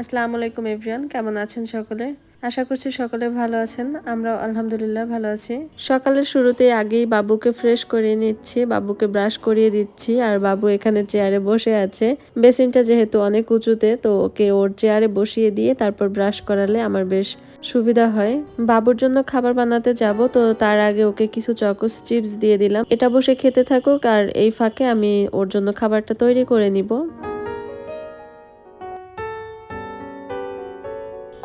আসসালামু আলাইকুম এভরিয়ান কেমন আছেন সকলে? আশা করছি সকলে ভালো আছেন। আমরা আলহামদুলিল্লাহ ভালো আছি। সকালের শুরুতে আগেই বাবুকে ফ্রেশ করিয়ে নিচ্ছি, বাবুকে ব্রাশ করিয়ে দিচ্ছি, আর বাবু এখানে চেয়ারে বসে আছে। বেসিনটা যেহেতু অনেক উঁচুতে, তো ওকে ওর চেয়ারে বসিয়ে দিয়ে তারপর ব্রাশ করালে আমার বেশ সুবিধা হয়। বাবুর জন্য খাবার বানাতে যাব, তো তার আগে ওকে কিছু চকোস চিপস দিয়ে দিলাম। এটা বসে খেতে থাকুক, আর এই ফাঁকে আমি ওর জন্য খাবারটা তৈরি করে নিব।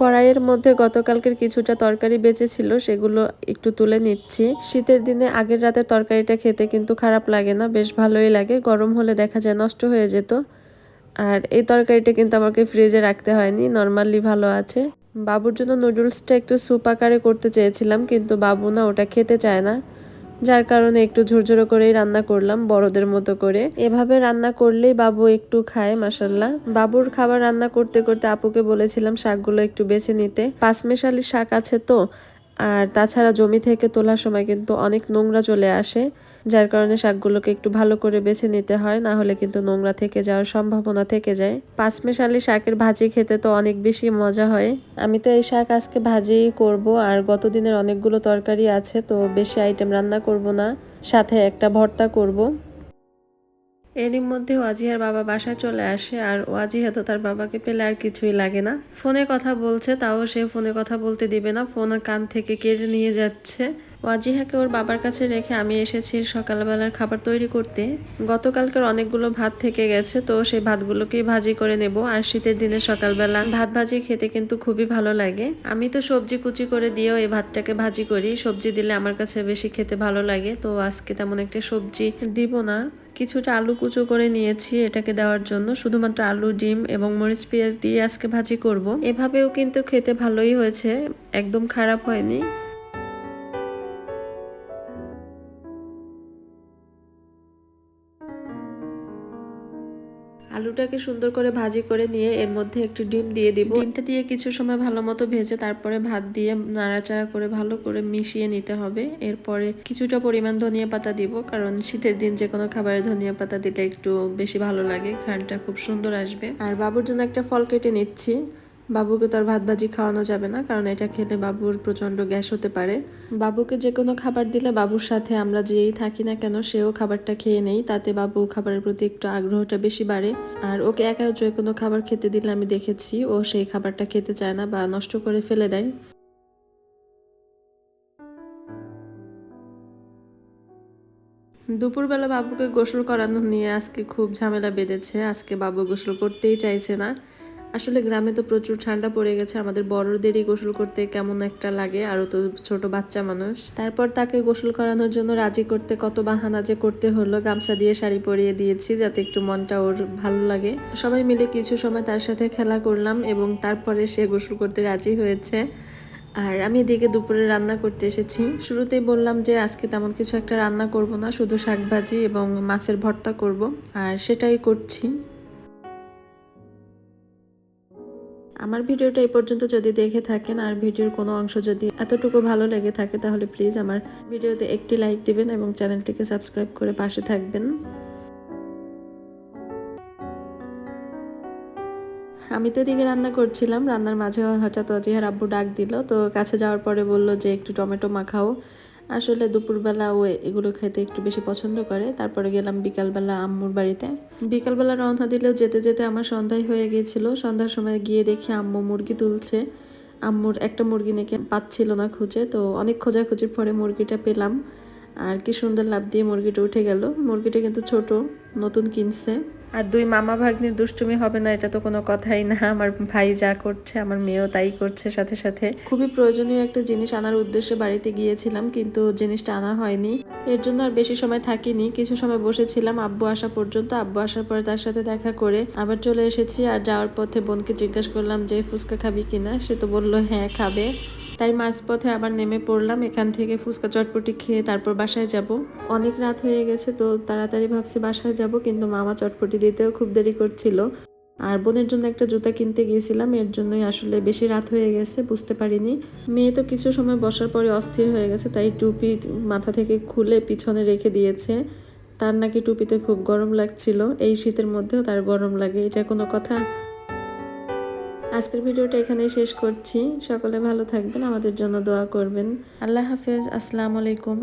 কড়াইয়ের মধ্যে গতকালকের কিছুটা তরকারি বেঁচে ছিল সেগুলো একটু তুলে নিচ্ছি। শীতের দিনে আগের রাতে তরকারিটা খেতে কিন্তু খারাপ লাগে না, বেশ ভালোই লাগে। গরম হলে দেখা যায় নষ্ট হয়ে যেত। আর এই তরকারিটা কিন্তু আমাকে ফ্রিজে রাখতে হয়নি, নর্মালি ভালো আছে। বাবুর জন্য নুডলসটা একটু স্যুপ আকারে করতে চেয়েছিলাম, কিন্তু বাবু না, ওটা খেতে চায় না। যার কারণে একটু ঝুরঝুরো করেই রান্না করলাম, বড়দের মতো করে। এভাবে রান্না করলেই বাবু একটু খায় মাসাল্লাহ বাবুর খাবার রান্না করতে করতে আপুকে বলেছিলাম শাকগুলো একটু বেছে নিতে। পাঁচমেশালি শাক আছে তো আর তাছাড়া জমি থেকে তোলার সময় কিন্তু অনেক নোংরা চলে আসে, যার কারণে শাকগুলোকে একটু ভালো করে বেছে নিতে হয়, না হলে কিন্তু নোংরা থেকে যাওয়ার সম্ভাবনা থেকে যায়। পাঁচমেশালি শাকের ভাজি খেতে তো অনেক বেশি মজা হয়। আমি তো এই শাক আজকে ভাজিই করব, আর গতদিনের অনেকগুলো তরকারি আছে, তো বেশি আইটেম রান্না করব না। সাথে একটা ভর্তা করব। এরই মধ্যে ওয়াজিহার বাবা বাসায় চলে আসে আর ওয়াজিহা তো তার বাবাকে পেলে আর কিছুই লাগে না। ফোনে কথা বলছে, তাও সে ফোনে কথা বলতে দিবে না, ফোন কান থেকে কেড়ে নিয়ে যাচ্ছে। ওয়াজিহাকে ওর বাবার কাছে রেখে আমি এসেছি সকালবেলার খাবার তৈরি করতে। গতকালকের অনেকগুলো ভাত থেকে গেছে, তো সেই ভাতগুলোকেই ভাজি করে নেব। আর শীতের দিনে সকালবেলা ভাত ভাজি খেতে কিন্তু খুবই ভালো লাগে। আমি তো সবজি কুচি করে দিয়েও এই ভাতটাকে ভাজি করি। সবজি দিলে আমার কাছে বেশি খেতে ভালো লাগে, তো আজকে তেমন একটা সবজি দিব না। কিছুটা আলু কুচো করে নিয়েছি এটাকে দেওয়ার জন্য। শুধুমাত্র আলু, ডিম এবং মরিচ পেঁয়াজ দিয়ে আজকে ভাজি করব। এভাবেও কিন্তু খেতে ভালোই হয়েছে। একদম খারাপ হয়নি। আলুটাকে সুন্দর করে ভাজি করে নিয়ে এর মধ্যে একটি ডিম দিয়ে দিব। ডিমটা দিয়ে কিছু সময় ভালো মতো ভেজে তারপরে ভাত দিয়ে নাড়াচাড়া করে ভালো করে মিশিয়ে নিতে হবে। এরপরে কিছুটা পরিমাণ ধনিয়া পাতা দিব, কারণ শীতের দিন যে কোনো খাবারে ধনিয়া পাতা দিলে একটু বেশি ভালো লাগে, ঘ্রাণটা খুব সুন্দর আসবে। আর বাবুর জন্য একটা ফল কেটে নিচ্ছি। বাবুকে তো আর ভাত ভাজি খাওয়ানো যাবে না, কারণ এটা খেলে বাবুর প্রচণ্ড গ্যাস হতে পারে। বাবুকে যে কোনো খাবার দিলে বাবুর সাথে আমরা যেই থাকি না কেন, সেও খাবারটা খেয়ে নেই, তাতে বাবু খাবারের প্রতি একটু আগ্রহটা বেশি বাড়ে। আর ওকে একা যে কোনো খাবার খেতে দিলে আমি দেখেছি, ও সেই খাবারটা খেতে চায় না বা নষ্ট করে ফেলে দেয়। দুপুরবেলা বাবুকে গোসল করানো নিয়ে আজকে খুব ঝামেলা বেঁধেছে, আজকে বাবু গোসল করতেই চাইছে না। আসলে গ্রামে তো প্রচুর ঠান্ডা পড়ে গেছে। আমাদের বড়দেরই গোসল করতে কেমন একটা লাগে, আরও তো ছোট বাচ্চা মানুষ। তারপর তাকে গোসল করানোর জন্য রাজি করতে কত বাহানা যে করতে হলো, গামছা দিয়ে শাড়ি পরিয়ে দিয়েছি যাতে একটু মনটা ওর ভালো লাগে। সবাই মিলে কিছু সময় তার সাথে খেলা করলাম এবং তারপরে সে গোসল করতে রাজি হয়েছে। আর আমি এদিকে দুপুরে রান্না করতে এসেছি। শুরুতেই বললাম যে, আজকে তেমন কিছু একটা রান্না করব না, শুধু শাকভাজি এবং মাছের ভর্তা করব। আর সেটাই করছি। আমার ভিডিওটা এই পর্যন্ত যদি দেখে থাকেন আর ভিডিওর কোনো অংশ যদি এতটুকু ভালো লেগে থাকে তাহলে প্লিজ আমার ভিডিওতে একটি লাইক দিবেন এবং চ্যানেলটিকে সাবস্ক্রাইব করে পাশে থাকবেন। আমি তো এদিকে রান্না করছিলাম, রান্নার মাঝে হঠাৎ অজিহার আব্বু ডাক দিল, তো কাছে যাওয়ার পরে বলল যে একটু টমেটো মাখাও। আসলে দুপুরবেলা ও এগুলো খেতে একটু বেশি পছন্দ করে। তারপরে গেলাম বিকালবেলা আম্মুর বাড়িতে। বিকালবেলা রওনা দিলেও যেতে যেতে আমার সন্ধ্যায় হয়ে গিয়েছিল। সন্ধ্যার সময় গিয়ে দেখি আম্মু মুরগি তুলছে। আম্মুর একটা মুরগি নাকি পাচ্ছিল না খুঁজে, তো অনেক খোঁজাখুঁজির পরে মুরগিটা পেলাম। আর কি সুন্দর লাভ দিয়ে মুরগিটা উঠে গেল। মুরগিটা কিন্তু ছোট, নতুন কিনছে। আর দুই মামা ভাগ্নির দুষ্টুমি হবে না, এটা তো কোনো কথাই না। আমার ভাই যা করছে, আমার মেয়েও তাই করছে সাথে সাথে। খুবই প্রয়োজনীয় একটা জিনিস আনার উদ্দেশ্যে বাড়িতে গিয়েছিলাম, কিন্তু জিনিসটা আনা হয়নি। এর জন্য আর বেশি সময় থাকিনি। কিছু সময় বসেছিলাম আব্বু আসা পর্যন্ত। আব্বু আসার পরে তার সাথে দেখা করে আবার চলে এসেছি। আর যাওয়ার পথে বোনকে জিজ্ঞাসা করলাম যে, ফুচকা খাবি কিনা? সে তো বলল হ্যাঁ খাবে। তাই মাঝপথে আবার নেমে পড়লাম। এখান থেকে ফুচকা চটপটি খেয়ে তারপর বাসায় যাব। অনেক রাত হয়ে গেছে তো তাড়াতাড়ি ভাবছি বাসায় যাব, কিন্তু মামা চটপটি দিতেও খুব দেরি করছিল। আর বোনের জন্য একটা জুতা কিনতে গিয়েছিলাম, এর জন্যই আসলে বেশি রাত হয়ে গেছে, বুঝতে পারিনি। মেয়ে তো কিছু সময় বসার পরে অস্থির হয়ে গেছে, তাই টুপি মাথা থেকে খুলে পিছনে রেখে দিয়েছে। তার নাকি টুপিতে খুব গরম লাগছিল, এই শীতের মধ্যেও তার গরম লাগে, এটা কোনো কথা? আজকের ভিডিওটা এখানেই শেষ করছি। সকলে ভালো থাকবেন, আমাদের জন্য দোয়া করবেন। আল্লাহ হাফেজ, আসসালামু আলাইকুম।